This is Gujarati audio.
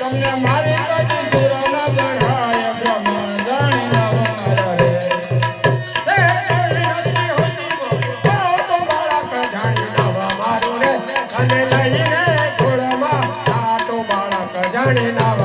તમને મારી Turn it on.